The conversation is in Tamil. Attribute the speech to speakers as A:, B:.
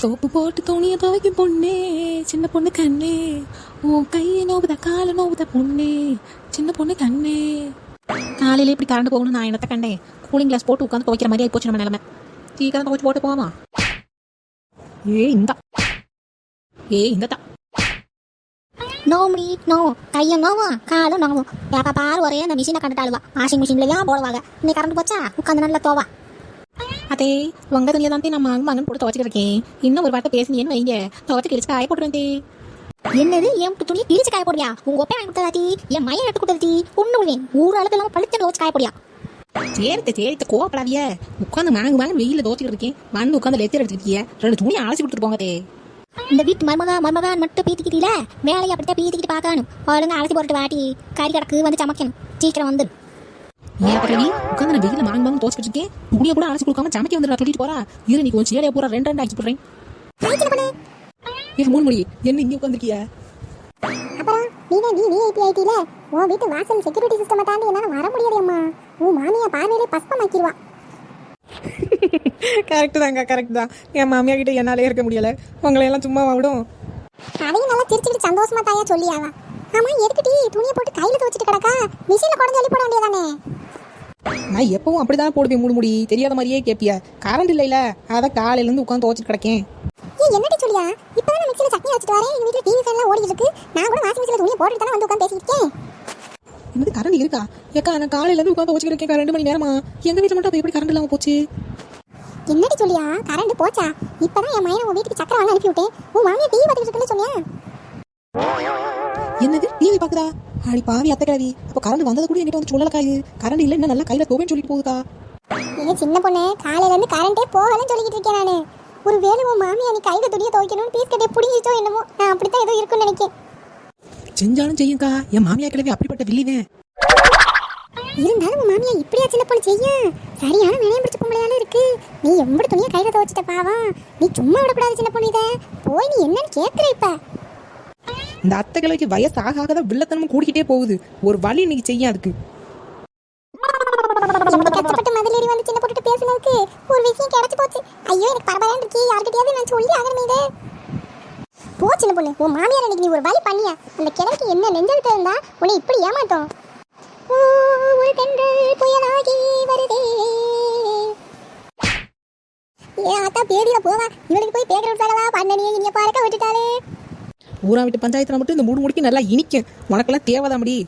A: சோப்பு போட்டு துணியை துவைக்கும் பொண்ணே சின்ன பொண்ணு கண்ணே. உன் கையை நோவுத காலை நோவுத பொண்ணே சின்ன பொண்ணு கண்ணே. காலையில இப்படி கரண்ட் போகணும் நான் என்னத்த கண்டேன்? கூலிங் கிளாஸ் போட்டு உட்காந்து துவைக்கிற மாதிரி ஆகி போச்சு நம்ம நிலமை. சீக்கிரம் துவைச்சு போட்டு போவாமா? ஏ இந்த. ஏ இந்த தான்
B: மீட் நோ கையும் நோவும் காலும் நோவும் எப்போ பாரு ஒரே அந்த மிஷினை கண்டுட்டாளுவா. வாஷிங் மிஷின்ல ஏன் போடுவாங்க? இன்னைக்கு கரண்ட் போச்சா? உட்காந்து நல்லா தோவா.
A: அதே உங்க துணியை தான் நான் மங்க மாங்கன்னு போட்டு துவைச்சிட்டு இருக்கேன். இன்னும் ஒரு வார்த்தை பேசினேன்னு வைங்க. துவைச்சு கிழிச்சு காய போட்டுருவேன் தே.
B: என்னது? என் துணி பிரிச்சு காய போடியா உங்க ஒப்பை வாங்கி கொடுத்ததாட்டி என் மையம் எடுத்து கொடுத்ததாட்டி ஒண்ணு விடுவேன் ஊர் அளவுக்கு இல்லாம பழுத்து வச்சு காய போடியா
A: சேர்த்து சேர்த்து கோவப்படாதிய உட்காந்து மேங்க மேங்க வெயில தோச்சிட்டு இருக்கேன். வந்து உட்காந்து லெத்தர் எடுத்துக்கிட்டிய. ரெண்டு துணி அலசி கொடுத்துட்டு போங்க தே.
B: இந்த வீட்டு மருமகா மருமகான் மட்டும் பீத்திக்கிட்டீல? வேலையை அப்படித்தான் பீத்திக்கிட்டு பார்க்கணும். ஒழுங்கா அலசி போட்டு வாட்டி கறி கடக்கு வந்து சமைக்கணும். சீக்கிரம் வந்துடும்
A: ஏன் உட்காந்து நான் வெயில மாங்க மாங்க துணியை கூட அலசி கொடுக்காம சமைக்க வந்து நான் சொல்லிட்டு போறா. இரு நீ கொஞ்சம் பூரா ரெண்டு ரெண்டு ஆக்கி போடுறேன். ஏன் மூணு மணி. என்ன இங்கே உட்காந்துருக்கிய?
C: அப்புறம் நீனே நீ விஐபி ஐடில உன் வீட்டு வாசல் செக்யூரிட்டி சிஸ்டமை தாண்டி என்னால வர முடியலையம்மா உன் மாமியா பார்வையிலே பஸ்பமாக்கிடுவா
A: கரெக்ட் தாங்க கரெக்ட் தான். என் மாமியா கிட்ட என்னாலே இருக்க முடியல. உங்களை எல்லாம் சும்மா விடும்
C: அதையும் நல்லா சிரிச்சுட்டு சந்தோஷமா தாயா சொல்லியாவா? ஆமா எதுக்குடி துணியை போட்டு கையில துவச்சிட்டு கிடக்கா? மிஷின்ல குடஞ்சு அள்ளி போட வேண்டியதானே
A: நான் எப்பவும் அப்படிதான் போடுவேன் மூணு முடி. தெரியாத மாதிரியே கேட்பிய கரண்ட் இல்லைல. அதான் காலையில இருந்து உட்காந்து துவச்சிட்டு கிடக்கேன்.
C: ஏய் என்னடி சொல்லியா? இப்பதான் மிக்சில சட்னி வச்சுட்டு வரேன். எங்க வீட்ல டிவி ஃபேன்லாம் ஓடிட்டு இருக்கு. நான் கூட வாஷிங் மிஷின்ல துணியை போட்டுட்டு தானே வந்து உட்காந்து இருக்கேன்.
A: என்னது கரண்ட் இருக்கா? ஏக்கா நான் காலையில இருந்து உட்காந்து துவச்சிட்டு இருக்கேன். ரெண்டு மணி நேரமா? எங்க வீட்டுல மட்டும் அப்ப எப்படி கரண்ட் இல்லாம போச்சு?
C: என்னடி சொல்லியா? கரண்ட் போச்சா? இப்பதான் என் மையனை உன் வீட்டுக்கு சக்கரை வாங்க அனுப்பி விட்டேன் உன் மாமியா டிவி பார்த்துட்டு இருக்குன்னு சொன்னியா?
A: என்னது? டிவி பாக்குதா அடி பாவி அத்தை கிழவி அப்ப கரண்ட் வந்தது கூட என்கிட்ட வந்து சொல்லலக்கா இது. கரண்ட் இல்ல என்ன நல்லா கையில தோவேன்னு சொல்லிட்டு போகுதுக்கா.
C: ஏ சின்ன பொண்ணு காலையில இருந்து கரண்டே போகலன்னு சொல்லிக்கிட்டு இருக்கேன் நானு. ஒரு வேளை உன் மாமியா நீ கையில துணியை துவைக்கணும்னு பீஸ் கட்டே பிடிங்கிச்சோ என்னமோ. நான் அப்படித்தான் ஏதோ இருக்குன்னு நினைக்கேன்.
A: செஞ்சாலும் செய்யுங்கா என் மாமியா கிழவி அப்படிப்பட்ட வில்லிவேன்
C: இருந்தாலும் உன் மாமியா இப்படியா சின்ன பொண்ணு செய்யும்? சரியான வினயம் பிடிச்ச பொம்பளையால இருக்கு. நீ எம்படி துணியை கையில துவைச்சிட்ட பாவம். நீ சும்மா விடக்கூடாது சின்ன பொண்ணு இதை. போய் நீ என்னன்னு கேட்குற இப்ப.
A: இந்த அத்தை கிழவிக்கு வயசு ஆக ஆக தான் வில்லத்தனமும் கூடிக்கிட்டே போகுது. ஒரு வழி இன்னைக்கு செய்யும் அதுக்கு.
C: இப்படி கஷ்டப்பட்டு மதிலேறி வந்து சின்ன போட்டுட்டு பேசுனதுக்கு ஒரு விஷயம் கிடைச்சு போச்சு. ஐயோ எனக்கு பரவாயில்ல இருக்கு யார்கிட்டயாவது நான் சொல்லி ஆகணும் இது. போ சின்ன பொண்ணு உன் மாமியார் அன்னைக்கு நீ ஒரு வழி பண்ணியா? அந்த கிழக்கு என்ன நெஞ்செழுத்து இருந்தா உன்னை இப்படி ஏமாத்தோம்? ஓ, ஒரு தென்றல் புயலாகி வருதே. ஏ ஆத்தா பேடியில போவா. இவளுக்கு போய் பேக்கிற விட்டாளா பண்ணனியே இங்க பார்க்க விட்டுட்டாளே.
A: ஊரா விட்டு பஞ்சாயத்தில் மட்டும் இந்த மூடு முடிக்கு நல்லா இனிக்கும். உனக்கெல்லாம் தேவைதான் முடி.